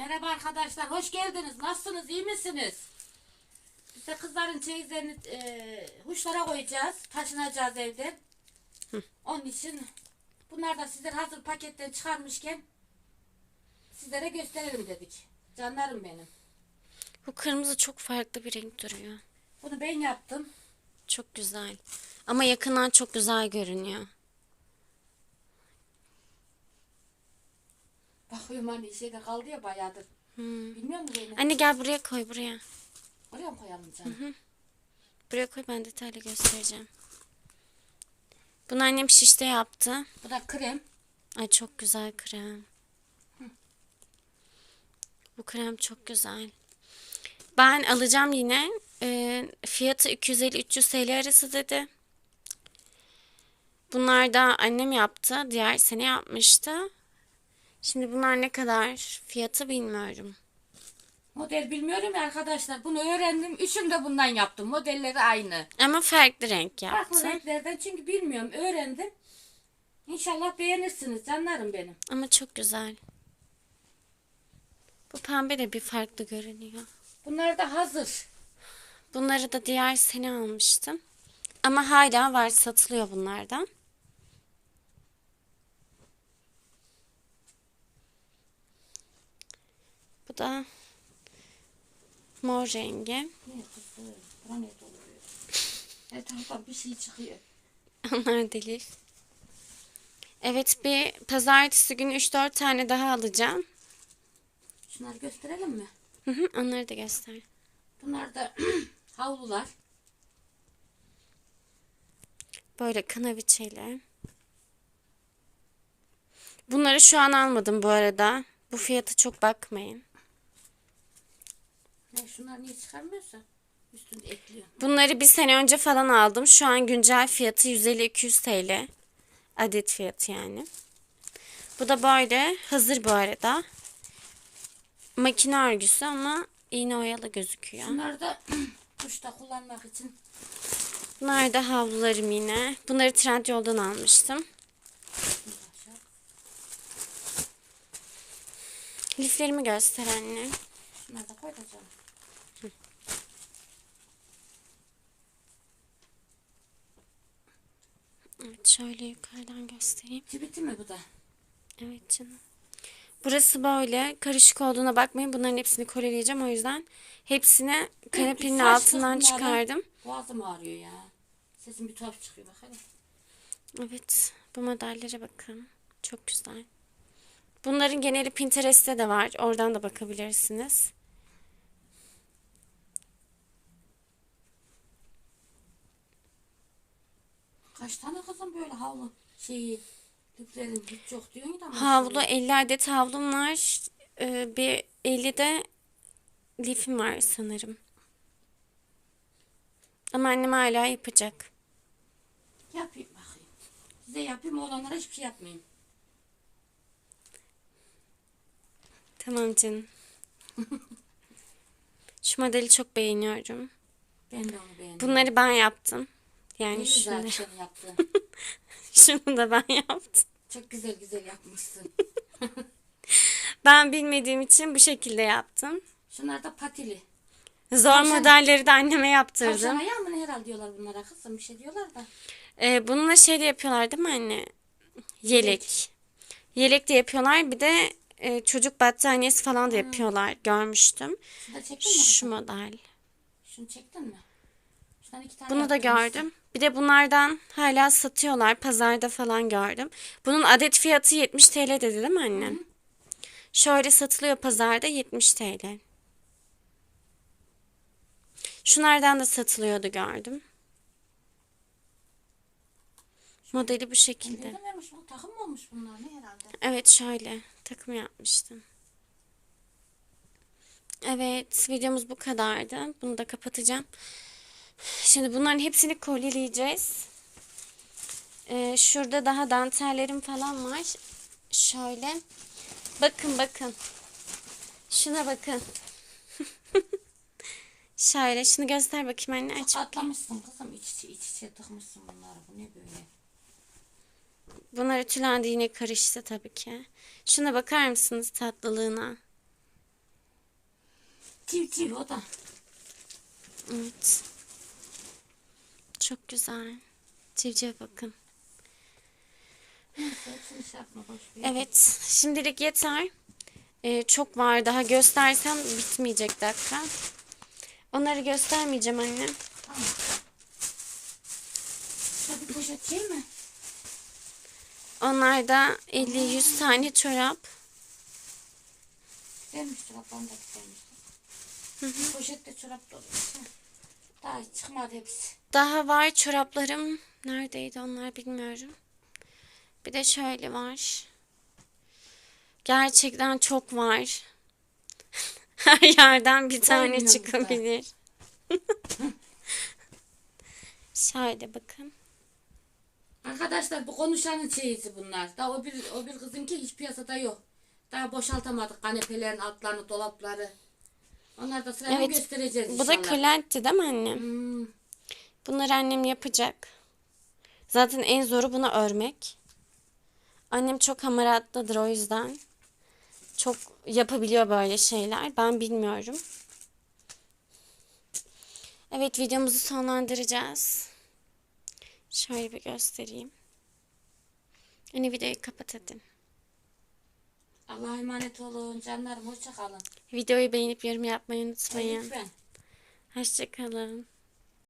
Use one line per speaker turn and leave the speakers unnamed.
Merhaba arkadaşlar, hoş geldiniz. Nasılsınız, iyi misiniz? Biz de kızların çeyizlerini e, huşlara koyacağız, taşınacağız evden. Onun için bunlar da sizler hazır paketten çıkarmışken sizlere gösterelim dedik. Canlarım benim.
Bu kırmızı çok farklı bir renk duruyor.
Bunu ben yaptım.
Çok güzel. Ama yakından çok güzel görünüyor.
Bakıyorum hani şeyde kaldı ya bayağıdır.
Hmm.
Bilmiyor musun Zeynep?
Anne gel buraya koy buraya.
Oraya mı koyalım canım?
Buraya koy ben detaylı göstereceğim. Bunu annem şişte yaptı.
Bu da krem.
Ay çok güzel krem. Bu krem çok güzel. Ben alacağım yine. Ee, fiyatı 250-300 TL arası dedi. Bunlar da annem yaptı. Diğer sene yapmıştı. Şimdi bunlar ne kadar fiyatı bilmiyorum.
Model bilmiyorum ya arkadaşlar. Bunu öğrendim. Üçüm de bundan yaptım. Modelleri aynı.
Ama farklı renk
Farklı
yaptı.
renklerden çünkü bilmiyorum. Öğrendim. İnşallah beğenirsiniz canlarım benim.
Ama çok güzel. Bu pembe de bir farklı görünüyor.
Bunlar da hazır.
Bunları da diğer sene almıştım. Ama hala var satılıyor bunlardan. Da mor rengi.
Bir şey çıkıyor.
Onlar delif. Evet bir pazartesi günü 3-4 tane daha alacağım.
Şunları gösterelim mi?
Hı hı, Onları da göster.
Bunlar da havlular.
Böyle kanaviçeli. Bunları şu an almadım bu arada. Bu fiyata çok bakmayın.
Ne şunlar niye çıkarmıyorsa üstünde ekliyor.
Bunları bir sene önce falan aldım. Şu an güncel fiyatı 150-200 TL. Adet fiyatı yani. Bu da böyle hazır bu arada. Makine örgüsü ama iğne oyalı gözüküyor.
Bunlar da duşta kullanmak için.
Bunlar da havlularım yine. Bunları Trendyol'dan almıştım. Liflerimi göster anne.
Şunları da koy da canım.
Evet şöyle yukarıdan göstereyim.
Cibiti mi bu da?
Evet canım. Burası böyle karışık olduğuna bakmayın. Bunların hepsini koleleyeceğim. O yüzden hepsini kanepenin altından çıkardım.
Boğazım ağrıyor ya. Sesim bir tuhaf çıkıyor bak hadi.
Evet. Bu modellere bakın. Çok güzel. Bunların geneli Pinterest'te de var. Oradan da bakabilirsiniz.
Kaç tane kızım böyle havlu şeyi liflerin hiç yok diyorsun da.
Havlu
maşallah.
50 adet havlum var. Ee, bir 50 de lifim var sanırım. Ama annem hala yapacak.
Yapayım bakayım. Size yapayım oğlanlara hiçbir şey yapmayayım.
Tamam canım. Şu modeli çok beğeniyorum.
Ben de onu beğendim.
Bunları ben yaptım. Yani
Belli
şunları,
zaten senin yaptığın.
şunu da ben yaptım.
Çok güzel güzel yapmışsın.
Ben bilmediğim için bu şekilde yaptım.
Şunlar da patili.
Zor
Tavşan-
modelleri de anneme
Tavşan
yaptırdım.
ayağı mı ne herhalde diyorlar bunlara kızım bir şey diyorlar da.
Ee, bununla şey de yapıyorlar değil mi anne? Yelek. Yelek de yapıyorlar. Bir de e, çocuk battaniyesi falan da yapıyorlar. Görmüştüm.
Şunu da çektin mi?
Şu model.
Şunu çektin mi? Şundan iki tane
Bunu da
yaptırmışsın.
gördüm. Bir de bunlardan hala satıyorlar. Pazarda falan gördüm. Bunun adet fiyatı 70 TL dedi değil mi annem? Şöyle satılıyor pazarda 70 TL. Şunlardan da satılıyordu gördüm. Modeli bu şekilde.
Bu takım mı olmuş bunlar ne herhalde?
Evet şöyle takım yapmıştım. Evet videomuz bu kadardı. Bunu da kapatacağım. Şimdi bunların hepsini kolyeleyeceğiz. Ee, şurada daha dantellerim falan var. Şöyle. Bakın bakın. Şuna bakın. Şöyle şunu göster bakayım anne aç.
Atlamışsın kızım iç içe iç içe tıkmışsın bunları bu ne böyle?
Bunlar ütülendi yine karıştı tabii ki. Şuna bakar mısınız tatlılığına?
Civciv o da.
Evet. Çok güzel. Civciv bakın. Evet. Şimdilik yeter. Ee, çok var. Daha göstersem bitmeyecek dakika. Onları göstermeyeceğim annem.
Tamam. Bir poşet şey mi?
Onlar da 50-100 tane çorap.
Güzelmiş çoraplarım da güzelmiş. Poşette çorap dolu. Daha çıkmadı hepsi.
Daha var çoraplarım. Neredeydi onlar bilmiyorum. Bir de şöyle var. Gerçekten çok var. Her yerden bir tane
Doymuyor
çıkabilir. şöyle bakın.
Arkadaşlar bu konuşanın çeyizi bunlar. Daha o bir o bir kızınki hiç piyasada yok. Daha boşaltamadık kanepelerin altlarını, dolapları. Onlar da sırayla
Evet.
göstereceğiz
Bu da
inşallah.
kırlentti değil mi annem?
Hmm,
Bunları annem yapacak. Zaten en zoru bunu örmek. Annem çok hamaratlıdır o yüzden. Çok yapabiliyor böyle şeyler. Ben bilmiyorum. Evet videomuzu sonlandıracağız. Şöyle bir göstereyim. Hani videoyu kapat hadi.
Allah'a emanet olun canlarım. Hoşça kalın.
Videoyu beğenip yorum yapmayı unutmayın.
Lütfen.
Hoşçakalın.